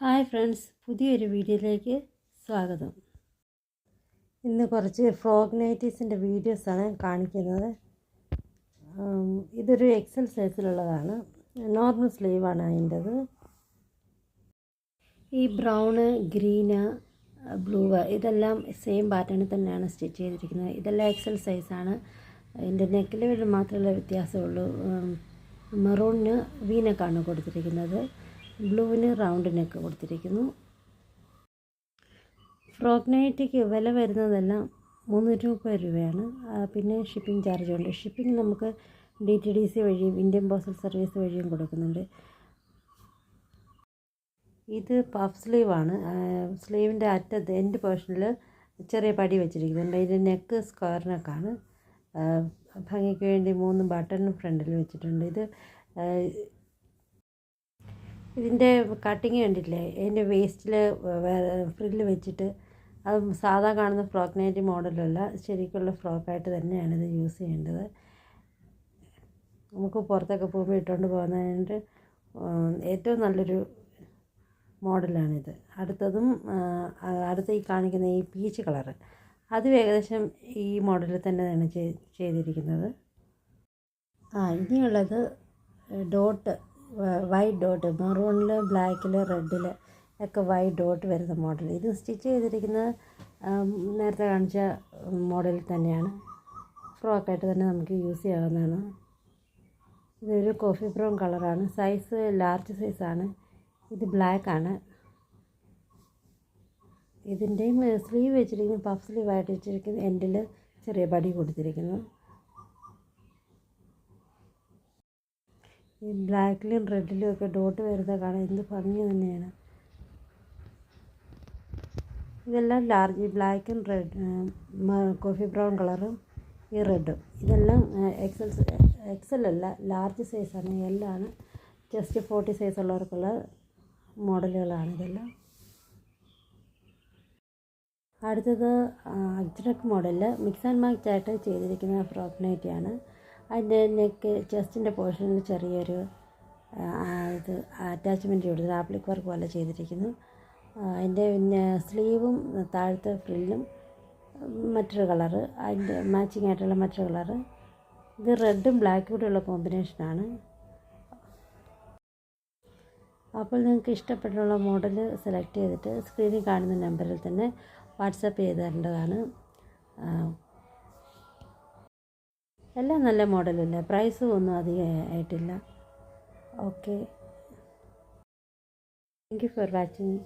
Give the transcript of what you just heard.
Hi friends പുതിയൊരു വീഡിയോയിലേക്ക് സ്വാഗതം. ഇന്ന് കുറച്ച് ഫ്രോഗ് നൈറ്റീസിന്റെ വീഡിയോസാണ് കാണിക്കുന്നത്. ഇതൊരു എക്സൽ സൈസിലുള്ളതാണ്. നോർമൽ സ്ലീവാണ് അതിന്റെത്. ഈ ബ്രൗണ് ഗ്രീന് ബ്ലൂ ഇതെല്ലാം സെയിം പാറ്റേണിൽ തന്നെയാണ് സ്റ്റിച്ച് ചെയ്തിരിക്കുന്നത്. ഇതെല്ലാം എക്സൽ സൈസാണ്. ഇതിന്റെ നെക്കിൽ മാത്രമേ വ്യത്യാസമുള്ളൂ. മെറൂണിന് വീനക്കാണ് കൊടുത്തിരിക്കുന്നത്. ബ്ലൂവിന് റൗണ്ട് നെക്ക് കൊടുത്തിരിക്കുന്നു. ഫ്രോക്ക് നൈറ്റിക്ക് വില വരുന്നതെല്ലാം മുന്നൂറ്റി മുപ്പത് രൂപയാണ് പിന്നെ ഷിപ്പിംഗ് ചാർജ് ഉണ്ട്. ഷിപ്പിംഗ് നമുക്ക് ഡി ടി ഡി സി വഴിയും ഇന്ത്യൻ പോസ്റ്റൽ സർവീസ് വഴിയും കൊടുക്കുന്നുണ്ട്. ഇത് പഫ് സ്ലീവാണ് സ്ലീവിന്റെ അറ്റത്ത് എൻഡ് പോർഷനിൽ ചെറിയ പടി വെച്ചിരിക്കുന്നുണ്ട് ഇതിന്റെ നെക്ക് സ്ക്വയർ നെക്കാണ് ഭംഗിക്ക് വേണ്ടി മൂന്ന് ബട്ടൺ ഫ്രണ്ടിൽ വെച്ചിട്ടുണ്ട്. ഇത് ഇതിന്റെ കട്ടിങ് കണ്ടില്ലേ ഇതിന്റെ വേസ്റ്റിൽ ഫ്രില്ല് വെച്ചിട്ട് അത് സാധാ കാണുന്ന ഫ്രോക്ക് നൈറ്റി മോഡലല്ല ശരിക്കുള്ള ഫ്രോക്കായിട്ട് തന്നെയാണ് ഇത് യൂസ് ചെയ്യേണ്ടത്. നമുക്ക് പുറത്തൊക്കെ പോകുമ്പോൾ ഇട്ടുകൊണ്ട് പോകുന്നതിന്റെ ഏറ്റവും നല്ലൊരു മോഡലാണിത്. അടുത്തതും അടുത്ത ഈ കാണിക്കുന്ന ഈ പീച്ച് കളറ് അത് ഏകദേശം ഈ മോഡലിൽ തന്നെയാണ് ചെയ്- ചെയ്തിരിക്കുന്നത്. ആ ഇനിയുള്ളത് ഡോട്ട് വൈറ്റ് ഡോട്ട് മെറൂണിൽ ബ്ലാക്കിൽ റെഡിൽ ഒക്കെ വൈറ്റ് ഡോട്ട് വരുന്ന മോഡൽ ഇത് സ്റ്റിച്ച് ചെയ്തിരിക്കുന്ന നേരത്തെ കാണിച്ച മോഡലിൽ തന്നെയാണ്. ഫ്രോക്കായിട്ട് തന്നെ നമുക്ക് യൂസ് ചെയ്യാവുന്നതാണ്. ഇതൊരു കോഫി ബ്രൗൺ കളറാണ് സൈസ് ലാർജ് സൈസാണ് ഇത് ബ്ലാക്ക് ആണ്. ഇതിന്റെയും സ്ലീവ് വെച്ചിരിക്കുന്ന പഫ് സ്ലീവ് ആയിട്ട് വെച്ചിരിക്കുന്ന എൻഡിൽ ചെറിയ പടി കൊടുത്തിരിക്കുന്നു. ഈ ബ്ലാക്കിലും റെഡിലും ഒക്കെ ഡോട്ട് വരുന്നത് കാണാൻ എന്ത് ഭംഗി തന്നെയാണ്. ഇതെല്ലാം ലാർജ് ബ്ലാക്കും റെഡ് കോഫി ബ്രൗൺ കളറും ഈ റെഡും. ഇതെല്ലാം എക്സൽ എക്സൽ അല്ല ലാർജ് സൈസാണ് എല്ലാണ്. ജസ്റ്റ് ഫോർട്ടി സൈസ് ഉള്ളവർക്കുള്ള മോഡലുകളാണ് ഇതെല്ലാം. അടുത്തത് അജ്രക് മോഡലിൽ മിക്സ് ആൻഡ് മാച്ച് ആയിട്ട് ചെയ്തിരിക്കുന്ന ഫ്രോക്ക് നൈറ്റിയാണ്. അതിന്റെ നെക്ക് ചെസ്റ്റിന്റെ പോർഷനിൽ ചെറിയൊരു ഇത് അറ്റാച്ച്മെന്റ് കൊടുത്തിട്ട് ആപ്ലിക് വർക്ക് പോലെ ചെയ്തിരിക്കുന്നു. അതിന്റെ പിന്നെ സ്ലീവും താഴത്തെ ഫ്രില്ലും മറ്റൊരു കളറ് അതിന്റെ മാച്ചിങ് ആയിട്ടുള്ള മറ്റൊരു കളറ് ഇത് റെഡും ബ്ലാക്കും കൂടെ ഉള്ള കോമ്പിനേഷനാണ് അപ്പോൾ നിങ്ങൾക്ക് ഇഷ്ടപ്പെട്ടുള്ള മോഡൽ സെലക്ട് ചെയ്തിട്ട് സ്ക്രീനിൽ കാണുന്ന നമ്പറിൽ തന്നെ വാട്സപ്പ് ചെയ്ത് തരേണ്ടതാണ് എല്ലാം നല്ല മോഡലല്ലേ? പ്രൈസും ഒന്നും അധികം ആയിട്ടില്ല. Okay thank you for watching